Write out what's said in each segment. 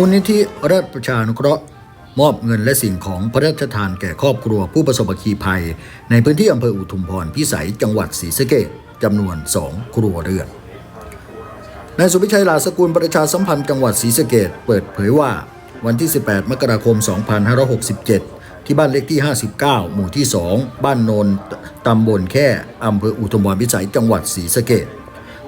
มูลนิธิราชประชานุเคราะห์ มอบเงินและสิ่งของพระราชทานแก่ครอบครัวผู้ประสบคีภัย ในพื้นที่อำเภออุทุมพรพิสัยจังหวัดศรีสะเกษจำนวน 2 ครัวเรือนนายสุพิชัยลาสกุลประชาสัมพันธ์จังหวัดศรีสะเกษเปิดเผยว่าวันที่ 18 มกราคม 2567 ที่บ้านเลขที่ 59 หมู่ที่ 2 บ้านโนนตำบลแค่อำเภออุทุมพรพิสัยจังหวัดศรีสะเกษ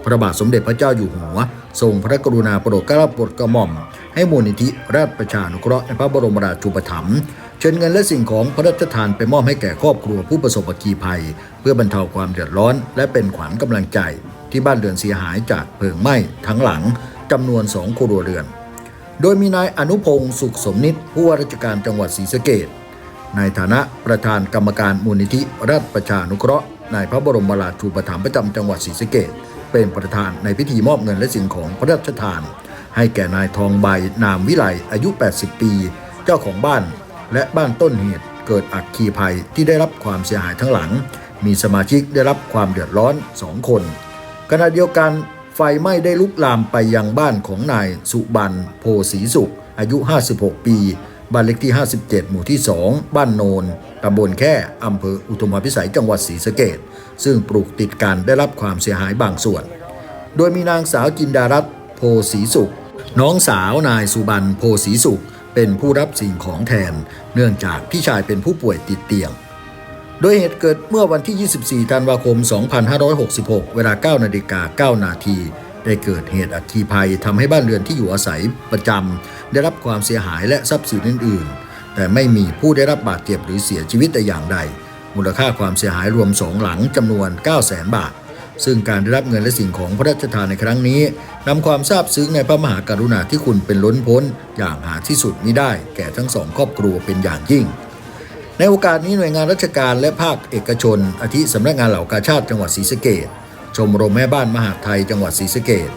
พระบาทสมเด็จพระเจ้าอยู่หัว ทรงพระกรุณาโปรดเกล้าโปรดกระหม่อม ให้มูลนิธิราชประชานุเคราะห์ในพระบรมราชูปถัมภ์เชิญเงินและสิ่งของพระราชทานไปมอบให้แก่ครอบครัวผู้ประสบอัคคีภัย เพื่อบรรเทาความเดือดร้อน และเป็นขวัญกำลังใจ ที่บ้านเรือนเสียหายจากเพลิงไหม้ทั้งหลังจำนวนสองครัวเรือน โดยมีนายอนุพงศ์สุขสมนิตผู้ว่าราชการจังหวัดศรีสะเกษในฐานะประธานกรรมการมูลนิธิราชประชานุเคราะห์ในพระบรมราชูปถัมภ์ประจำจังหวัดศรีสะเกษ เป็นประธานในพิธีมอบเงินและสิ่งของพระราชทาน ให้แก่นายทองใบนามวิไลอายุ 80 ปี เจ้าของบ้าน และบ้านต้นเหตุเกิดอัคคีภัยที่ได้รับความเสียหายทั้งหลัง มีสมาชิกได้รับความเดือดร้อน2คน ขณะเดียวกันไฟไหม้ได้ลุกลามไปยังบ้านของนายสุบันโพสีสุข อายุ 56 ปี บ้านเล็กที่ 57 หมู่ที่ 2 บ้านโนนตำบลแค่อำเภออุทุมพรพิสัยจังหวัดศรีสะเกษซึ่งปลูกติดกันได้รับความเสียหายบางส่วน โดยมีนางสาวจินดารัตน์โพสีสุข น้องสาวนายสุบันโพสีสุข เป็นผู้รับสิ่งของแทน เนื่องจากพี่ชายเป็นผู้ป่วยติดเตียง โดยเหตุเกิดเมื่อวันที่ 24 ธันวาคม 2566 เวลา 9 นาฬิกา 9 นาทีได้เกิดเหตุอัคคีภัยทำให้บ้านเรือนที่อยู่อาศัยประจำ ได้รับความเสียหายและทรัพย์สินอื่น ๆ แต่ไม่มีผู้ได้รับบาดเจ็บหรือเสียชีวิตแต่อย่างใด มูลค่าความเสียหายรวมสองหลังจำนวน 9 0 0 0 0 0บาท ซึ่งการได้รับเงินและสิ่งของพระราชทานในครั้งนี้นำความซาบซึ้งในพระมหากรุณาธิคุณเป็นล้นพ้น อย่างหาที่สุดมิได้ แก่ทั้งสองครอบครัวเป็นอย่างยิ่งในโอกาสนี้หน่วยงานราชการและภาคเอกชน อาทิสำนักงานเหล่ากาชาติจังหวัดศรีสะเกษชมรมแม่บ้านมหาไทยจังหวัดศรีสะเกษ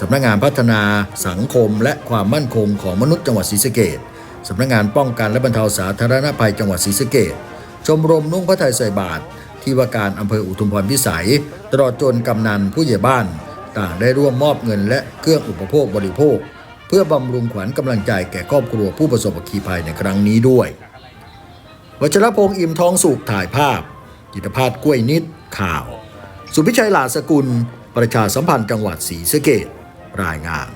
สำนักงานพัฒนาสังคมและความมั่นคงของมนุษย์จังหวัดศรีสะเกษสำนักงานป้องกันและบรรเทาสาธารณภัยจังหวัดศรีสะเกษชมรมนุ่งพระไทยใส่บาตรที่ว่าการอำเภออุทุมพรพิสัย ตลอดจนกำนันผู้ใหญ่บ้าน ต่างได้ร่วมมอบเงินและเครื่องอุปโภคบริโภค เพื่อบำรุงขวัญกำลังใจแก่ครอบครัวผู้ประสบอัคคีภัยในครั้งนี้ด้วย วัชรพงษ์อิ่มทองสุขถ่ายภาพกิตภาพกล้วยนิดข่าว สุพิชัยหลาสกุล ประชาสัมพันธ์จังหวัดศรีสะเกษ รายงาน